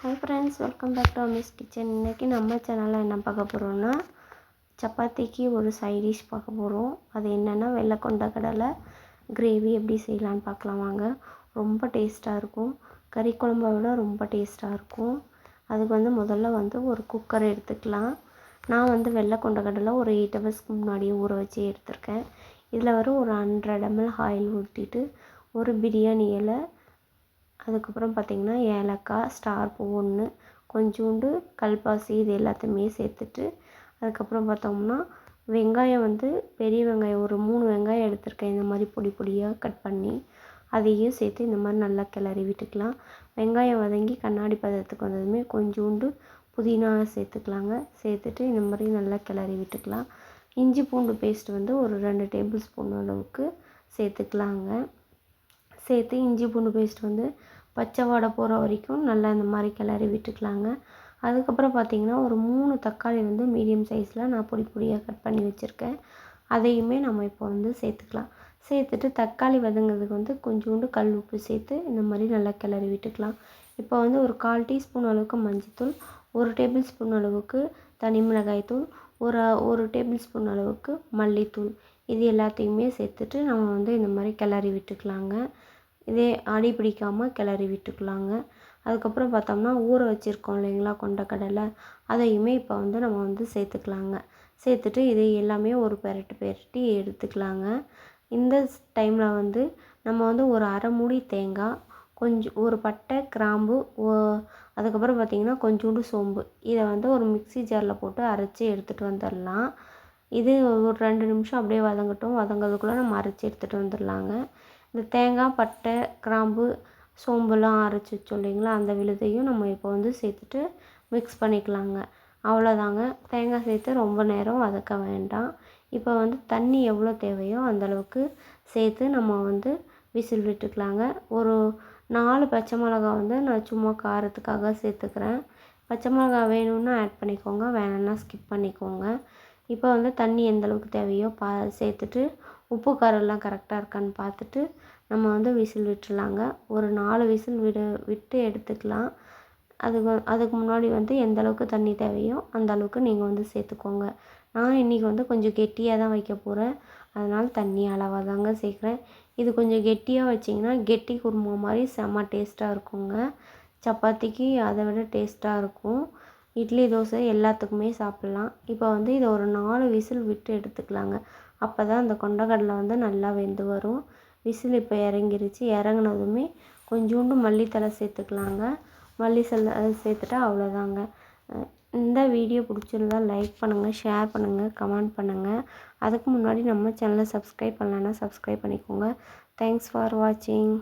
Hi friends welcome back to Miss Kitchen இன்றைக்கி நம்ம சேனலில் என்ன பார்க்க போகிறோம்னா சப்பாத்திக்கு ஒரு சைட் டிஷ் பார்க்க போகிறோம் அது என்னென்னா வெள்ளை கொண்ட கடலை கிரேவி எப்படி செய்யலான்னு பார்க்கலாம் வாங்க. ரொம்ப டேஸ்ட்டாக இருக்கும். கறி குழம்பை விட ரொம்ப டேஸ்ட்டாக இருக்கும். அதுக்கு வந்து முதல்ல வந்து ஒரு குக்கர் எடுத்துக்கலாம். நான் வந்து வெள்ளை கொண்ட கடலை ஒரு எயிட் ஹவர்ஸ்க்கு முன்னாடியே ஊற வச்சு எடுத்திருக்கேன். இதில் வர ஒரு ஹண்ட்ரட் எம்எல் ஆயில் ஊற்றிட்டு ஒரு பிரியாணி இலை அதுக்கப்புறம் பார்த்திங்கன்னா ஏலக்காய் ஸ்டார் பூ ஒன்று கொஞ்சோண்டு கல்பாசி இது எல்லாத்தையுமே சேர்த்துட்டு அதுக்கப்புறம் பார்த்தோம்னா வெங்காயம் வந்து பெரிய வெங்காயம் ஒரு மூணு வெங்காயம் எடுத்திருக்கேன். இந்த மாதிரி பொடி பொடியாக கட் பண்ணி அதையும் சேர்த்து இந்த மாதிரி நல்லா கிளறி விட்டுக்கலாம். வெங்காயம் வதங்கி கண்ணாடி பதத்துக்கு வந்ததுமே கொஞ்சோண்டு புதினா சேர்த்துக்கலாங்க. சேர்த்துட்டு இந்த மாதிரி நல்லா கிளறி விட்டுக்கலாம். இஞ்சி பூண்டு பேஸ்ட் வந்து ஒரு ரெண்டு டேபிள் ஸ்பூன் அளவுக்கு சேர்த்துக்கலாங்க. சேர்த்து இஞ்சி பூண்டு பேஸ்ட் வந்து பச்சை வாடை போகிற வரைக்கும் நல்லா இந்த மாதிரி கிளறி விட்டுக்கலாங்க. அதுக்கப்புறம் பார்த்திங்கன்னா ஒரு மூணு தக்காளி வந்து மீடியம் சைஸில் நான் பொடி பொடியாக கட் பண்ணி வச்சுருக்கேன். அதையுமே நம்ம இப்போ வந்து சேர்த்துக்கலாம். சேர்த்துட்டு தக்காளி வதங்கிறதுக்கு வந்து கொஞ்சோண்டு கல் உப்பு சேர்த்து இந்த மாதிரி நல்லா கிளறி விட்டுக்கலாம். இப்போ வந்து ஒரு கால் டீஸ்பூன் அளவுக்கு மஞ்சத்தூள் ஒரு டேபிள் ஸ்பூன் அளவுக்கு தனி மிளகாய் தூள் ஒரு ஒரு டேபிள் ஸ்பூன் அளவுக்கு மல்லித்தூள். இது எல்லாத்தையுமே சேர்த்துட்டு நம்ம வந்து இந்த மாதிரி கிளறி விட்டுக்கலாங்க. இதே அடி பிடிக்காமல் கிளறி விட்டுக்கலாங்க. அதுக்கப்புறம் பார்த்தோம்னா ஊற வச்சுருக்கோம் இல்லைங்களா கொண்டக்கடலை. அதையுமே இப்போ வந்து நம்ம வந்து சேர்த்துக்கலாங்க. சேர்த்துட்டு இதை எல்லாமே ஒரு பெரட்டு பெரட்டி எடுத்துக்கலாங்க. இந்த டைமில் வந்து நம்ம வந்து ஒரு அரை மூடி தேங்காய் கொஞ்சம் ஒரு பட்டை கிராம்பு அதுக்கப்புறம் பார்த்திங்கன்னா கொஞ்சோண்டு சோம்பு. இதை வந்து ஒரு மிக்சி ஜாரில் போட்டு அரைச்சி எடுத்துகிட்டு வந்துடலாம். இது ஒரு ரெண்டு நிமிஷம் அப்படியே வதங்கட்டும். வதங்கிறதுக்குள்ளே நம்ம அரைச்சி எடுத்துகிட்டு வந்துடலாங்க. இந்த தேங்காய் பட்டை கிராம்பு சோம்புலாம் அரைச்சி வச்சோம் இல்லைங்களா? அந்த விழுதையும் நம்ம இப்போ வந்து சேர்த்துட்டு மிக்ஸ் பண்ணிக்கலாங்க. அவ்வளோதாங்க. தேங்காய் சேர்த்து ரொம்ப நேரம் வதக்க வேண்டாம். இப்போ வந்து தண்ணி எவ்வளோ தேவையோ அந்தளவுக்கு சேர்த்து நம்ம வந்து விசில் விட்டுக்கலாங்க. ஒரு நாலு பச்சை மிளகா வந்து நான் சும்மா காரத்துக்காக சேர்த்துக்கிறேன். பச்சை மிளகா வேணும்னா ஆட் பண்ணிக்கோங்க. வேணும்னா ஸ்கிப் பண்ணிக்கோங்க. இப்போ வந்து தண்ணி எந்த அளவுக்கு தேவையோ பா சேர்த்துட்டு உப்பு காரம்லாம் கரெக்டாக இருக்கான்னு பார்த்துட்டு நம்ம வந்து விசில் விட்டுருலாங்க. ஒரு நாலு விசில் விடு விட்டு எடுத்துக்கலாம். அதுக்கு அதுக்கு முன்னாடி வந்து எந்த அளவுக்கு தண்ணி தேவையோ அந்த அளவுக்கு நீங்கள் வந்து சேர்த்துக்கோங்க. நான் இன்றைக்கி வந்து கொஞ்சம் கெட்டியாக தான் வைக்க போகிறேன் அதனால் தண்ணி அளவாக தாங்க சேர்க்குறேன். இது கொஞ்சம் கெட்டியாக வச்சிங்கன்னா கெட்டி குருமா மாதிரி செம்ம டேஸ்ட்டாக இருக்குங்க. சப்பாத்திக்கு அதை விட டேஸ்ட்டாக இருக்கும். இட்லி தோசை எல்லாத்துக்குமே சாப்பிட்லாம். இப்போ வந்து இதை ஒரு நாலு விசில் விட்டு எடுத்துக்கலாங்க. அப்போ தான் அந்த கொண்டக்கடலை வந்து நல்லா வெந்து வரும். விசில் இப்போ இறங்கிருச்சு. இறங்குனதுமே கொஞ்சோண்டு மல்லித்தழை சேர்த்துக்கலாங்க. மல்லி செல்ல சேர்த்துட்டா அவ்வளோதாங்க. இந்த வீடியோ பிடிச்சிருந்தா லைக் பண்ணுங்கள் ஷேர் பண்ணுங்கள் கமெண்ட் பண்ணுங்கள் அதுக்கு முன்னாடி நம்ம சேனலை சப்ஸ்கிரைப் பண்ணலன்னா சப்ஸ்கிரைப் பண்ணிக்கோங்க. தேங்க்ஸ் ஃபார் வாட்சிங்